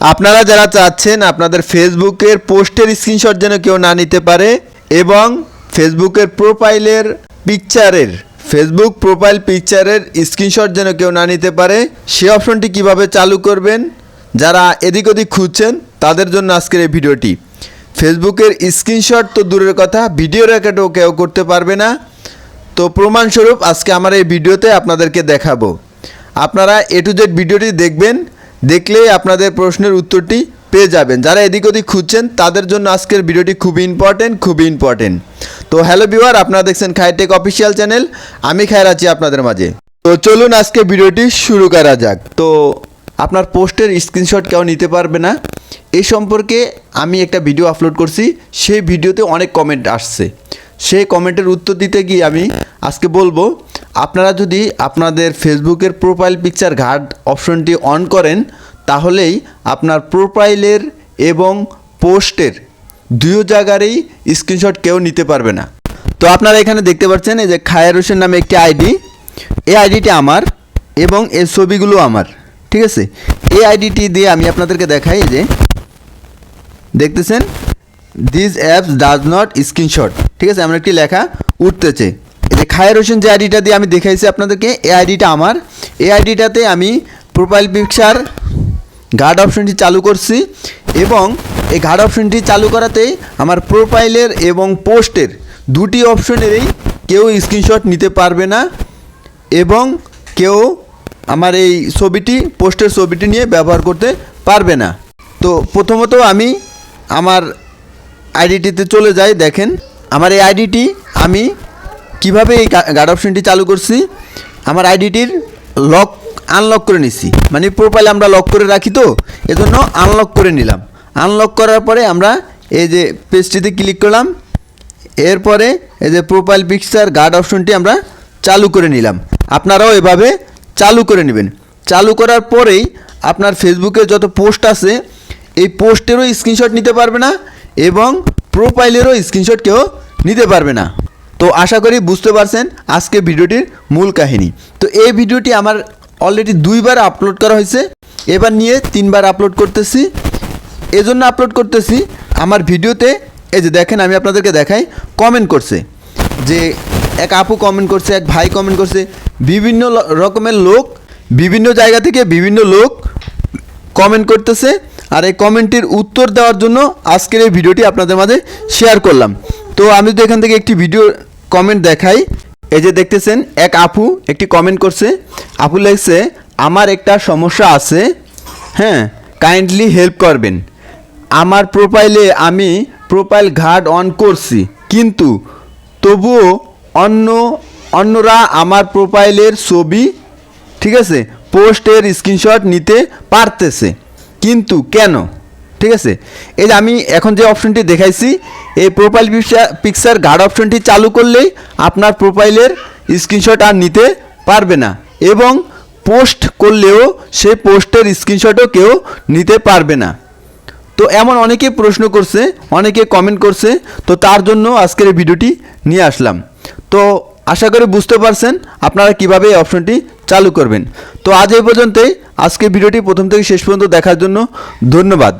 আপনারা যারা চাচ্ছেন আপনাদের ফেসবুকের পোস্টের স্ক্রিনশট যেন কেউ না নিতে পারে এবং ফেসবুকের প্রোফাইলের পিকচারের, ফেসবুক প্রোফাইল পিকচারের স্ক্রিনশট যেন কেউ না নিতে পারে, সে অপশনটি কীভাবে চালু করবেন, যারা এদিক ওদিক খুঁজছেন তাদের জন্য আজকের এই ভিডিওটি। ফেসবুকের স্ক্রিনশট তো দূরের কথা, ভিডিও রেকর্ডও কেউ করতে পারবে না। তো প্রমাণস্বরূপ আজকে আমার এই ভিডিওতে আপনাদেরকে দেখাবো। আপনারা এ টু জেড ভিডিওটি দেখবেন দেখলেই আপনাদের প্রশ্নের উত্তরটি পেয়ে যাবেন। যারা এদিক ওদিক খুঁজছেন, তাদের জন্য আজকের ভিডিওটি খুবই ইম্পর্টেন্ট খুবই ইম্পর্টেন্ট তো হ্যালো ভিউয়ার আপনারা দেখছেন খাইটেক অফিসিয়াল চ্যানেল আমি খায়ের আছি আপনাদের মাঝে। তো চলুন আজকে ভিডিওটি শুরু করা যাক। তো আপনার পোস্টের স্ক্রিনশট কেউ নিতে পারবে না। এই সম্পর্কে আমি একটা ভিডিও আপলোড করছি, সেই ভিডিওতে অনেক কমেন্ট আসছে। সেই কমেন্টের উত্তর দিতে গিয়ে আমি আজকে বলব আপনারা যদি আপনাদের ফেসবুকের প্রোফাইল পিকচার ঘাট অপশনটি অন করেন, তাহলেই আপনার প্রোফাইলের এবং পোস্টের দুই জায়গারই স্ক্রিনশট কেউ নিতে পারবে না। তো আপনারা এখানে দেখতে পাচ্ছেন এই যে খায়ের হোসেন নামে একটি আইডি। এই আইডিটি আমার এবং এর ছবিগুলো আমার, ঠিক আছে? এই আইডিটি দিয়ে আমি আপনাদেরকে দেখাই যে, দেখতেছেন? This apps does not screenshot ঠিক আছে? এমন একটি লেখা উঠতেছে। এই খায়ের হোসেন যে আইডিটা দিয়ে আমি দেখাইছি আপনাদেরকে, এই আইডিটা আমার। এই আইডিটাতে আমি প্রোফাইল পিকচার গার্ড অপশনটি চালু করছি এবং এই গার্ড অপশনটি চালু করাতেই আমার প্রোফাইলের এবং পোস্টের দুটি অপশনেরই কেউ স্ক্রিনশট নিতে পারবে না এবং কেউ আমার এই ছবিটি পোস্টের ছবিটি নিয়ে ব্যবহার করতে পারবে না। তো প্রথমত আমি আমার আইডিটিতে চলে যাই, দেখেন। আমার এই আইডিটি আমি কীভাবে এই গার্ড অপশনটি চালু করছি? আমার আইডিটির লক আনলক করে নিছি। মানে প্রোফাইল আমরা লক করে রাখি তো, এজন্য আনলক করে নিলাম। আনলক করার পরে আমরা এই যে পেজটিতে ক্লিক করলাম। এরপরে এই যে প্রোফাইল পিকচার গার্ড অপশনটি আমরা চালু করে নিলাম। আপনারাও এভাবে চালু করে নেবেন। চালু করার পরেই আপনার ফেসবুকে যত পোস্ট আছে, এই পোস্টেরও স্ক্রিনশট নিতে পারবে না এবং প্রোফাইলেরও স্ক্রিনশট কেউ নিতে পারবে না। তো আশা করি বুঝতে পারছেন আজকে ভিডিওটির মূল কাহিনী। তো এই ভিডিওটি আমার অলরেডি দুইবার আপলোড করা হয়েছে। এবার নিয়ে তিনবার আপলোড করতেছি। এজন্য আপলোড করতেছি। আমার ভিডিওতে, এই যে দেখেন, আমি আপনাদেরকে দেখাই কমেন্ট করছে। যে এক আপু কমেন্ট করছে, এক ভাই কমেন্ট করছে। বিভিন্ন রকমের লোক, বিভিন্ন জায়গা থেকে বিভিন্ন লোক কমেন্ট করতেছে। আর এই কমেন্টের উত্তর দেওয়ার জন্য আজকের এই ভিডিওটি আপনাদের মাঝে শেয়ার করলাম। তো আমি তো এখান থেকে একটি ভিডিও কমেন্ট দেখাই। এই যে দেখতেছেন, এক আপু একটি কমেন্ট করছে। আপু লেগছে আমার একটা সমস্যা আছে। হ্যাঁ কাইন্ডলি হেল্প করবেন। আমার প্রোফাইলে আমি প্রোফাইল ঘাট অন করছি। কিন্তু তবুও অন্য, অন্যরা আমার প্রোফাইলের ছবি, ঠিক আছে পোস্টের স্ক্রিনশট নিতে পারতেছে। কিন্তু কেন? ঠিক আছে? এই যে আমি এখন যে অপশনটি দেখাইছি, এই প্রোফাইল পিকচার গার্ড অপশনটি চালু করলেই আপনার প্রোফাইলের স্ক্রিনশট আর নিতে পারবে না। এবং পোস্ট করলেও সেই পোস্টের স্ক্রিনশটও কেউ নিতে পারবে না। তো এমন অনেকে প্রশ্ন করছে, অনেকে কমেন্ট করছে, তো তার জন্য আজকের এই ভিডিওটি নিয়ে আসলাম। তো আশা করি বুঝতে পারছেন আপনারা কীভাবে এই অপশনটি চালু করবেন। তো আজ এই পর্যন্তই। আজকের ভিডিওটি প্রথম থেকে শেষ পর্যন্ত দেখার জন্য ধন্যবাদ।